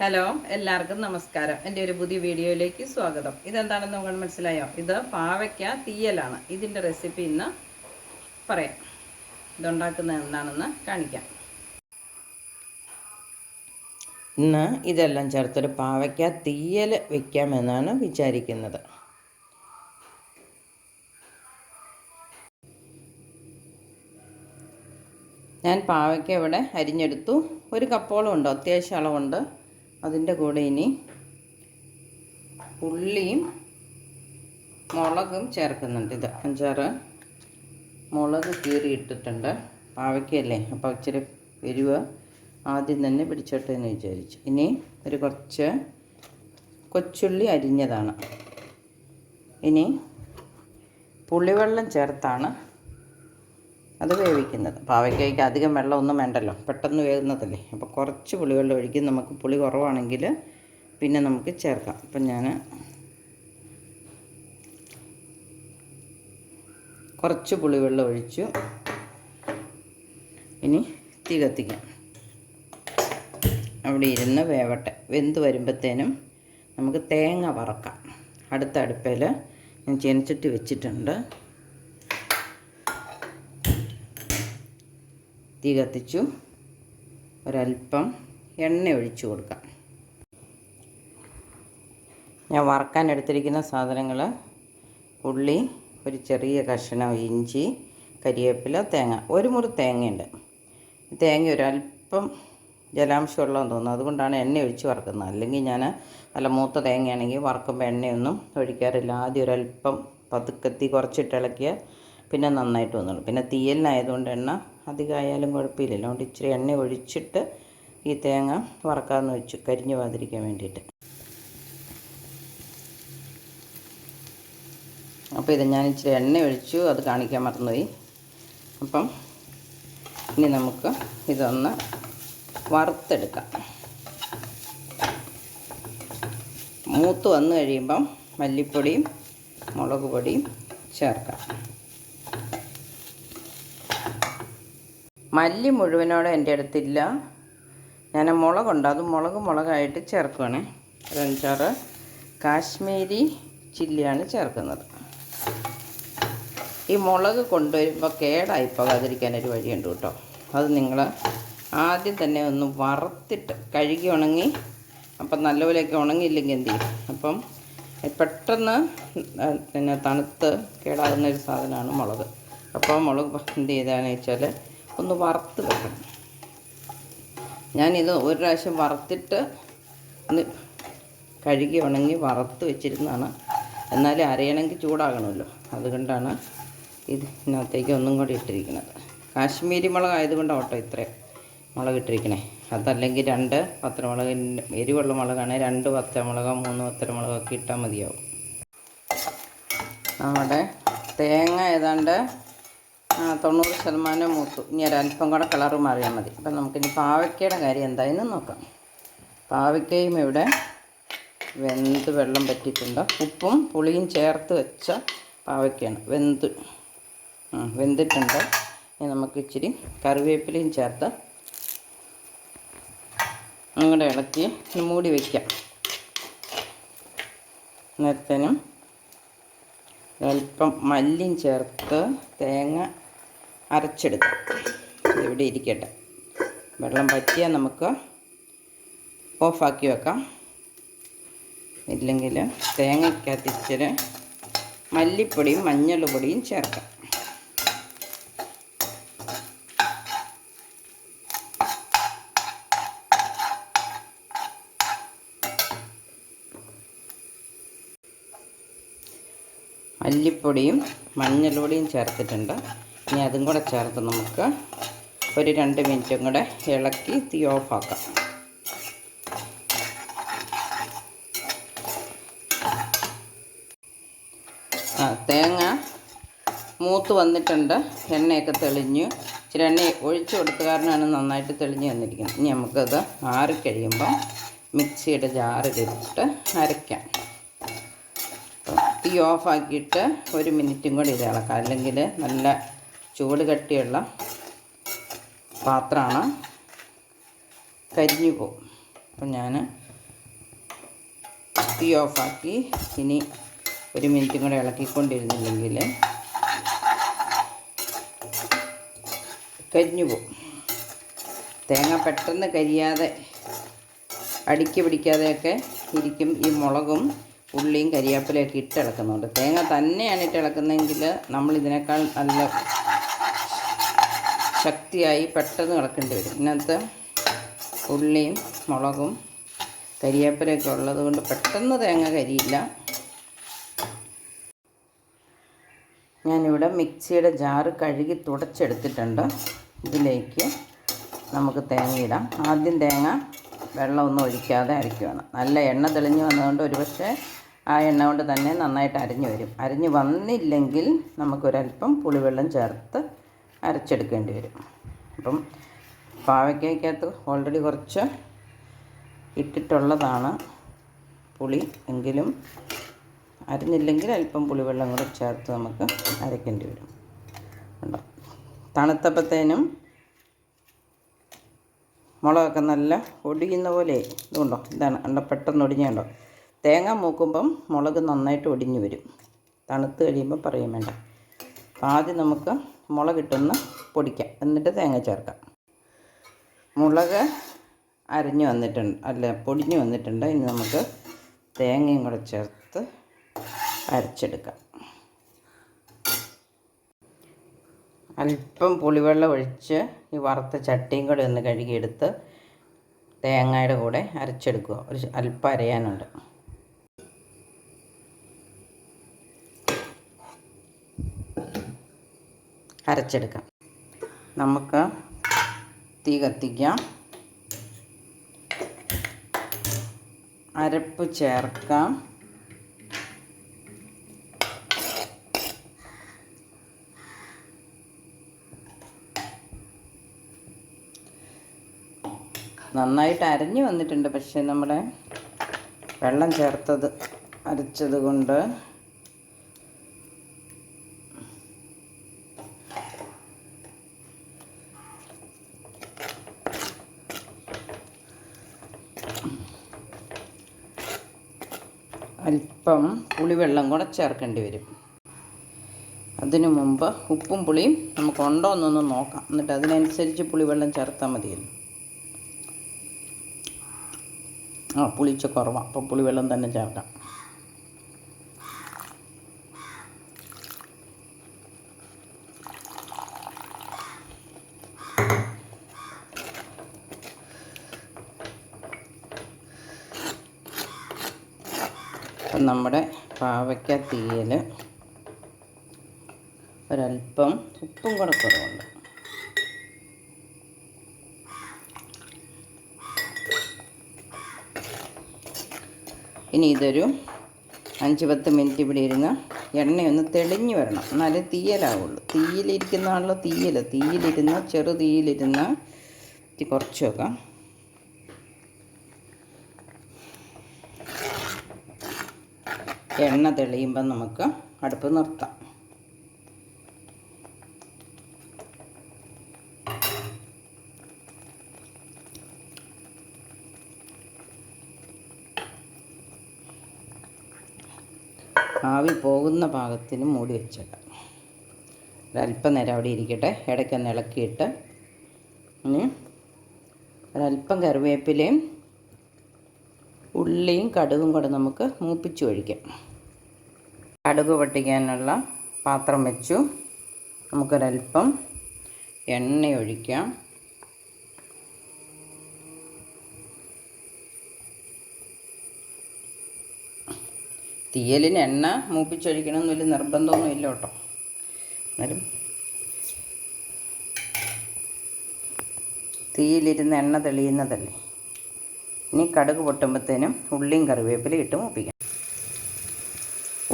Hello എല്ലാവർക്കും നമസ്കാരം. എന്റെ ഒരു പുതിയ വീഡിയോയിലേക്ക് സ്വാഗതം. ഇതെന്താണെന്ന് നിങ്ങൾ മനസ്സിലായോ? ഇത് പാവയ്ക്ക തീയലാണ്. ഇതിന്റെ റെസിപ്പി ഇന്ന് പറയാം. ഇതുണ്ടാക്കുന്നത് എന്താണെന്ന് കാണിക്കാം. ഇന്ന് ഇതെല്ലാം ചേർത്തൊരു പാവയ്ക്ക തീയൽ വെക്കാമെന്നാണ് വിചാരിക്കുന്നത്. ഞാൻ പാവയ്ക്ക ഇവിടെ അരിഞ്ഞെടുത്തു. ഒരു കപ്പോളം ഉണ്ട് അത്യാവശ്യം അളവുണ്ട്. അതിന്റെ കൂടെ ഇനി ഉള്ളിയും മുളകും ചേർക്കുന്നുണ്ട്. ഇത് അഞ്ചാറ് മുളക് കീറി ഇട്ടിട്ടുണ്ട് പാവയ്ക്കല്ലേ അപ്പോൾ ഇച്ചിരി എരിവ് ആദ്യം തന്നെ പിടിച്ചോട്ടെ എന്ന് വിചാരിച്ചു. ഇനി ഒരു കുറച്ച് കൊച്ചുള്ളി അരിഞ്ഞതാണ്. ഇനി പുളിവെള്ളം ചേർത്താണ് അത് വേവിക്കുന്നത്. പാവയ്ക്കയ്ക്ക് അധികം വെള്ളമൊന്നും വേണ്ടല്ലോ. പെട്ടെന്ന് വേകുന്നതല്ലേ അപ്പോൾ കുറച്ച് പുളിവെള്ളം ഒഴിക്കും. നമുക്ക് പുളി കുറവാണെങ്കിൽ പിന്നെ നമുക്ക് ചേർക്കാം. അപ്പം ഞാൻ കുറച്ച് പുളിവെള്ളം ഒഴിച്ചു. ഇനി തീ കത്തിക്കാം. അവിടെ ഇരുന്ന് വേവട്ടെ. വെന്ത് വരുമ്പോഴത്തേനും നമുക്ക് തേങ്ങ വറക്കാം. അടുത്ത അടുപ്പിൽ ഞാൻ ചെനച്ചിട്ട് വെച്ചിട്ടുണ്ട്. തീ കത്തിച്ചു. ഒരല്പം എണ്ണ ഒഴിച്ചു കൊടുക്കാം. ഞാൻ വറക്കാൻ എടുത്തിരിക്കുന്ന സാധനങ്ങൾ ഉള്ളി ഒരു ചെറിയ കഷ്ണം ഇഞ്ചി കരിവേപ്പില തേങ്ങ. ഒരു മുറി തേങ്ങയുണ്ട്. തേങ്ങ ഒരല്പം ജലാംശമുള്ളതെന്ന് തോന്നുന്നു. അതുകൊണ്ടാണ് എണ്ണ ഒഴിച്ച് വറക്കുന്നത്. അല്ലെങ്കിൽ ഞാൻ നല്ല മൂത്ത തേങ്ങയാണെങ്കിൽ വറക്കുമ്പോൾ എണ്ണയൊന്നും ഒഴിക്കാറില്ല. ആദ്യം ഒരല്പം പതുക്കത്തി കുറച്ചിട്ട് പിന്നെ നന്നായിട്ട് വന്നുള്ളൂ പിന്നെ തീയലിനായതുകൊണ്ട് എണ്ണ അധികമായാലും കുഴപ്പമില്ലല്ലോ അതുകൊണ്ട് ഇച്ചിരി എണ്ണ ഒഴിച്ചിട്ട് ഈ തേങ്ങ വറക്കാമെന്ന് വെച്ചു. കരിഞ്ഞു പോകാതിരിക്കാൻ വേണ്ടിയിട്ട്. അപ്പോൾ ഇത് ഞാൻ ഇച്ചിരി എണ്ണ ഒഴിച്ചു. അത് കാണിക്കാൻ മറന്നുപോയി. അപ്പം ഇനി നമുക്ക് ഇതൊന്ന് വറുത്തെടുക്കാം. മൂത്ത് വന്നു കഴിയുമ്പം മല്ലിപ്പൊടിയും മുളക് പൊടിയും ചേർക്കാം. മല്ലി മുഴുവനോടെ എന്റെ അടുത്തില്ല. ഞാൻ മുളകുണ്ട് അത് മുളക് മുളകായിട്ട് ചേർക്കുവാണേ. ഒരഞ്ചാറ് കാശ്മീരി ചില്ലിയാണ് ചേർക്കുന്നത്. ഈ മുളക് കൊണ്ടുവരുമ്പോൾ കേടായി പോകാതിരിക്കാനൊരു വഴിയുണ്ട് കേട്ടോ. അത് നിങ്ങൾ ആദ്യം തന്നെ ഒന്ന് വറുത്തിട്ട് കഴുകി ഉണങ്ങി അപ്പം നല്ലപോലെയൊക്കെ ഉണങ്ങിയില്ലെങ്കിൽ എന്ത് ചെയ്യും? അപ്പം പെട്ടെന്ന് പിന്നെ തണുത്ത് കേടാകുന്ന ഒരു സാധനമാണ് മുളക്. അപ്പോൾ മുളക് എന്ത് ചെയ്താണെന്ന് വെച്ചാൽ ഒന്ന് വറുത്ത് വെക്കണം. ഞാനിത് ഒരു പ്രാവശ്യം വറുത്തിട്ട് ഒന്ന് കഴുകി ഉണങ്ങി വറുത്ത് വെച്ചിരുന്നതാണ്. എന്നാലും അരയണമെങ്കിൽ ചൂടാകണമല്ലോ. അതുകൊണ്ടാണ് ഇതിനകത്തേക്ക് ഒന്നും കൂടി ഇട്ടിരിക്കുന്നത്. കാശ്മീരി മുളക് ആയതുകൊണ്ടാണ് കേട്ടോ ഇത്രയും മുളക് ഇട്ടിരിക്കണേ. അതല്ലെങ്കിൽ രണ്ട് പത്തരമുളകിന്റെ എരിവുള്ള മുളകാണെങ്കിൽ രണ്ട് പത്തരമുളകോ മൂന്ന് പത്തരമുളകൊക്കെ ഇട്ടാൽ മതിയാവും. നമ്മുടെ തേങ്ങ ഏതാണ്ട് തൊണ്ണൂറ് ശതമാനം മൂത്തു. ഇനി ഒരല്പം കൂടെ കളറ് മാറിയാൽ മതി. അപ്പം നമുക്കിനി പാവയ്ക്കയുടെ കാര്യം എന്തായെന്ന് നോക്കാം. പാവയ്ക്കയും ഇവിടെ വെന്ത് വെള്ളം പറ്റിയിട്ടുണ്ട്. ഉപ്പും പുളിയും ചേർത്ത് വെച്ച പാവയ്ക്കയാണ്. വെന്ത്. വെന്തിട്ടുണ്ട്. ഇനി നമുക്ക് ഇച്ചിരി കറിവേപ്പിലയും ചേർത്ത് അങ്ങോട്ട് ഇളക്കി മൂടി വയ്ക്കാം നേരത്തേനും അല്പം മല്ലിയും ചേർത്ത് തേങ്ങ അരച്ചെടുക്കാം. ഇവിടെ ഇരിക്കട്ടെ. വെള്ളം പറ്റിയാൽ നമുക്ക് ഓഫാക്കി വെക്കാം. ഇല്ലെങ്കിൽ തേങ്ങയ്ക്കകത്ത് ഇച്ചിരി മല്ലിപ്പൊടിയും മഞ്ഞൾ പൊടിയും ചേർക്കാം. മല്ലിപ്പൊടിയും മഞ്ഞൾപ്പൊടിയും ചേർത്തിട്ടുണ്ട്. ഇനി അതും കൂടെ ചേർത്ത് നമുക്ക് ഒരു രണ്ട് മിനിറ്റും കൂടെ ഇളക്കി തീ ഓഫാക്കാം. ആ തേങ്ങ മൂത്ത് വന്നിട്ടുണ്ട്. എണ്ണയൊക്കെ തെളിഞ്ഞു. ഇച്ചിരി എണ്ണ ഒഴിച്ചു കൊടുത്ത കാരണമാണ് നന്നായിട്ട് തെളിഞ്ഞ് വന്നിരിക്കുന്നത്. ഇനി നമുക്കത് ആറിക്കഴിയുമ്പോൾ മിക്സിയുടെ ജാറിലിട്ട് അരയ്ക്കാം. തീ ഓഫാക്കിയിട്ട് ഒരു മിനിറ്റും കൂടി ഇത് ഇളക്കാം. അല്ലെങ്കിൽ നല്ല ചൂട് കട്ടിയുള്ള പാത്രമാണ് കരിഞ്ഞു പോകും. അപ്പം ഞാൻ തീ ഓഫാക്കി ഇനി ഒരു മിനിറ്റും കൂടെ ഇളക്കിക്കൊണ്ടിരുന്നില്ലെങ്കിൽ കരിഞ്ഞു പോകും. തേങ്ങ പെട്ടെന്ന് കരിയാതെ അടുക്കി പിടിക്കാതെയൊക്കെ ഇരിക്കും. ഈ മുളകും ഉള്ളിയും കരിയാപ്പിലയൊക്കെ ഇട്ടിളക്കുന്നുണ്ട് തേങ്ങ തന്നെയാണ് ഇട്ടിളക്കുന്നതെങ്കിൽ നമ്മളിതിനേക്കാൾ നല്ല ശക്തിയായി പെട്ടെന്ന് കിടക്കേണ്ടി വരും. ഇന്നത്തെ ഉള്ളിയും മുളകും കരിയേപ്പിലൊക്കെ ഉള്ളത് കൊണ്ട് പെട്ടെന്ന് തേങ്ങ കരിയില്ല. ഞാനിവിടെ മിക്സിയുടെ ജാറ് കഴുകി തുടച്ചെടുത്തിട്ടുണ്ട്. ഇതിലേക്ക് നമുക്ക് തേങ്ങയിടാം. ആദ്യം തേങ്ങ വെള്ളമൊന്നും ഒഴിക്കാതെ അരയ്ക്കുകയാണ് നല്ല എണ്ണ തെളിഞ്ഞ് വന്നതുകൊണ്ട് ഒരുപക്ഷെ ആ എണ്ണ കൊണ്ട് തന്നെ നന്നായിട്ട് അരിഞ്ഞു വരും. അരിഞ്ഞു വന്നില്ലെങ്കിൽ നമുക്കൊരല്പം പുളിവെള്ളം ചേർത്ത് അരച്ചെടുക്കേണ്ടി വരും. അപ്പം പാവയ്ക്കകത്ത് ഓൾറെഡി കുറച്ച് ഇട്ടിട്ടുള്ളതാണ് പുളി. എങ്കിലും അരിഞ്ഞില്ലെങ്കിൽ അല്പം പുളിവെള്ളം കൂടെ ചേർത്ത് നമുക്ക് അരയ്ക്കേണ്ടി വരും. തണുത്തപ്പത്തേനും മുളകൊക്കെ നല്ല ഒടിയുന്ന പോലെ. ഇതുണ്ടോ ഇതാണ് ഉണ്ടോ പെട്ടെന്ന് ഒടിഞ്ഞുണ്ടോ തേങ്ങ മൂക്കുമ്പം മുളക് നന്നായിട്ട് ഒടിഞ്ഞു വരും. തണുത്ത് കഴിയുമ്പോൾ പറയും വേണ്ട. ആദ്യം നമുക്ക് മുളകിട്ടൊന്ന് പൊടിക്കാം. എന്നിട്ട് തേങ്ങ ചേർക്കാം. മുളക് അരഞ്ഞു വന്നിട്ടുണ്ട് അല്ല പൊടിഞ്ഞു വന്നിട്ടുണ്ട്. ഇനി നമുക്ക് തേങ്ങയും കൂടെ ചേർത്ത് അരച്ചെടുക്കാം. അല്പം പുളിവെള്ളം ഒഴിച്ച് ഈ വറുത്ത ചട്ടിയും കൂടെ ഒന്ന് കഴുകിയെടുത്ത് തേങ്ങയുടെ കൂടെ അരച്ചെടുക്കുക. ഒരു അല്പം അരയാനുണ്ട്. അരച്ചെടുക്കാം. നമുക്ക് തീ കത്തിക്കാം. അരപ്പ് ചേർക്കാം. നന്നായിട്ട് അരഞ്ഞു വന്നിട്ടുണ്ട് പക്ഷേ നമ്മുടെ വെള്ളം ചേർത്തത് അരച്ചത് കൊണ്ട് അല്പം പുളിവെള്ളം കൂടെ ചേർക്കേണ്ടി വരും. അതിനു മുമ്പ് ഉപ്പും പുളിയും നമുക്ക് ഉണ്ടോ എന്നൊന്ന് നോക്കാം. എന്നിട്ട് അതിനനുസരിച്ച് പുളിവെള്ളം ചേർത്താൽ മതിയല്ലോ. ആ പുളിച്ച കുറവാണ് അപ്പോൾ പുളിവെള്ളം തന്നെ ചേർക്കാം. നമ്മുടെ പാവയ്ക്ക തീയൽ ഒരല്പം ഉപ്പും കൂടെ കുറവുണ്ട്. ഇനി ഇതൊരു അഞ്ച് പത്ത് മിനിറ്റ് ഇവിടെ ഇരുന്ന് എണ്ണയൊന്ന് തെളിഞ്ഞു വരണം. എന്നാലേ തീയലാവുള്ളൂ. തീയിലിരിക്കുന്ന ആണല്ലോ തീയൽ തീയിലിരുന്ന് ചെറു തീയിലിരുന്ന് കുറച്ച് വെക്കാം. എണ്ണ തെളിയുമ്പം നമുക്ക് അടുപ്പ് നിർത്താം. ആവി പോകുന്ന ഭാഗത്തിന് മൂടി വെച്ചേക്കാം. ഒരല്പം നേരം അവിടെ ഇരിക്കട്ടെ. ഇടയ്ക്കൊന്ന് ഇളക്കിയിട്ട് ഇനി ഒരല്പം കറിവേപ്പിലയും ഉള്ളിയും കടുകും കൂടെ നമുക്ക് മൂപ്പിച്ച് ഒഴിക്കാം. കടുക് പൊട്ടിക്കാനുള്ള പാത്രം വെച്ചു. നമുക്കൊരൽപ്പം എണ്ണ ഒഴിക്കാം. തീയലിന് എണ്ണ മൂപ്പിച്ചൊഴിക്കണമെന്ന് വലിയ നിർബന്ധമൊന്നും ഇല്ല കേട്ടോ. എന്നാലും തീയിലിരുന്ന് എണ്ണ തെളിയുന്നതല്ലേ? ഇനി കടുക് പൊട്ടുമ്പോഴത്തേനും ഉള്ളിയും കറിവേപ്പിലയും ഇട്ട് മൂപ്പിക്കാം.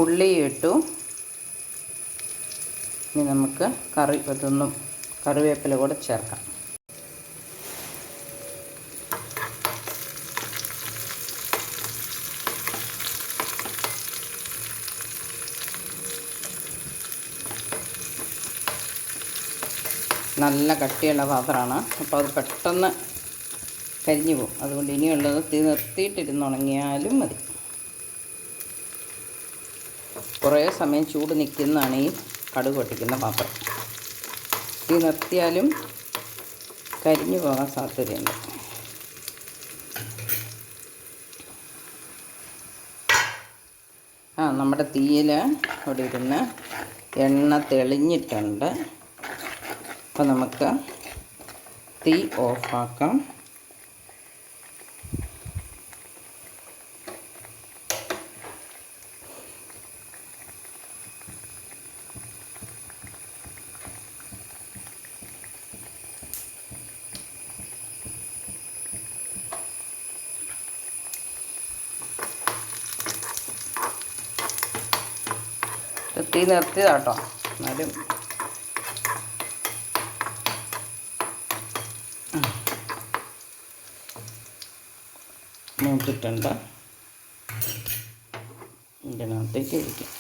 ഉള്ളി ഇട്ടു ഇനി നമുക്ക് കറി ഇതൊന്നും കറിവേപ്പില കൂടെ ചേർക്കാം. നല്ല കട്ടിയുള്ള പാത്രമാണ്. അപ്പോൾ അത് പെട്ടെന്ന് കരിഞ്ഞു പോകും. അതുകൊണ്ട് ഇനിയുള്ളത് തീ നിർത്തിയിട്ടിരുന്ന് ഉണങ്ങിയാലും മതി. കുറേ സമയം ചൂട് നിൽക്കുന്നതാണ് ഈ കടുക് പൊട്ടിക്കുന്ന പാത്രം. തീ നിർത്തിയാലും കരിഞ്ഞു പോകാൻ സാധ്യതയുണ്ട്. ആ നമ്മുടെ തീയിൽ അവിടെ ഇരുന്ന് എണ്ണ തെളിഞ്ഞിട്ടുണ്ട്. അപ്പോൾ നമുക്ക് തീ ഓഫാക്കാം. തീ നിർത്തിയതാട്ടോ. എന്നാലും. മൂത്തിട്ടുണ്ട് ഇതിനകത്തേക്ക് ഇരിക്കും.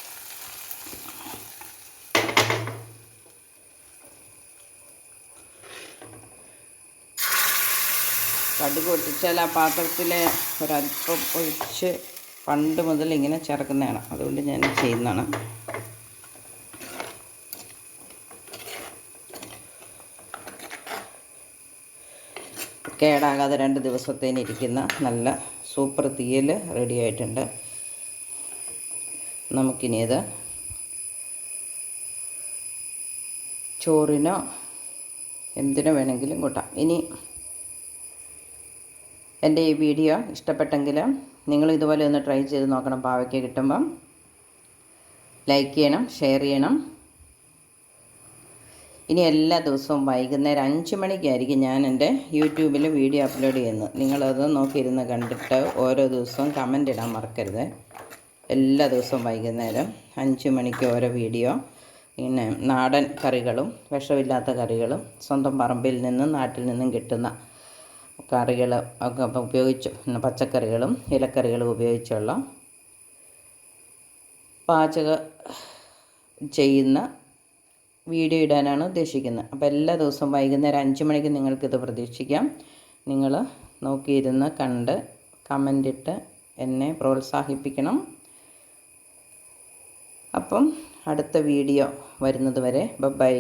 കടുക് പൊട്ടിച്ചാൽ ആ പാത്രത്തിൽ ഒരല്പം ഒഴിച്ച് പണ്ട് മുതൽ ഇങ്ങനെ ചേർക്കുന്നതാണ്. അതുകൊണ്ട് ഞാൻ ചെയ്യുന്നതാണ്. കേടാകാതെ രണ്ട് ദിവസത്തേന് ഇരിക്കുന്ന നല്ല സൂപ്പർ തീയൽ റെഡി ആയിട്ടുണ്ട്. നമുക്കിനി ഇത് ചോറിനോ എന്തിനു വേണമെങ്കിലും കൂട്ടാം. ഇനി എന്റെ ഈ വീഡിയോ ഇഷ്ടപ്പെട്ടെങ്കിൽ നിങ്ങൾ ഇതുപോലെ ഒന്ന് ട്രൈ ചെയ്ത് നോക്കണം. പാവയ്ക്ക് കിട്ടുമ്പം ലൈക്ക് ചെയ്യണം ഷെയർ ചെയ്യണം. ഇനി എല്ലാ ദിവസവും വൈകുന്നേരം അഞ്ച് മണിക്കായിരിക്കും ഞാൻ എന്റെ യൂട്യൂബിൽ വീഡിയോ അപ്ലോഡ് ചെയ്യുന്നത്. നിങ്ങളത് നോക്കിയിരുന്ന് കണ്ടിട്ട് ഓരോ ദിവസവും കമന്റ് ഇടാൻ മറക്കരുത്. എല്ലാ ദിവസവും വൈകുന്നേരം അഞ്ച് മണിക്ക് ഓരോ വീഡിയോ പിന്നെ നാടൻ കറികളും വിഷമില്ലാത്ത കറികളും സ്വന്തം പറമ്പിൽ നിന്നും നാട്ടിൽ നിന്നും കിട്ടുന്ന കറികൾ ഒക്കെ ഉപയോഗിച്ച് പച്ചക്കറികളും ഇലക്കറികളും ഉപയോഗിച്ചുള്ള പാചക ചെയ്യുന്ന വീഡിയോ ഇടാനാണ് ഉദ്ദേശിക്കുന്നത്. അപ്പോൾ എല്ലാ ദിവസവും വൈകുന്നേരം അഞ്ച് മണിക്ക് നിങ്ങൾക്കിത് പ്രതീക്ഷിക്കാം. നിങ്ങൾ നോക്കിയിരുന്ന് കണ്ട് കമന്റ് ഇട്ട് എന്നെ പ്രോത്സാഹിപ്പിക്കണം. അപ്പം അടുത്ത വീഡിയോ വരുന്നത് വരെ ബൈ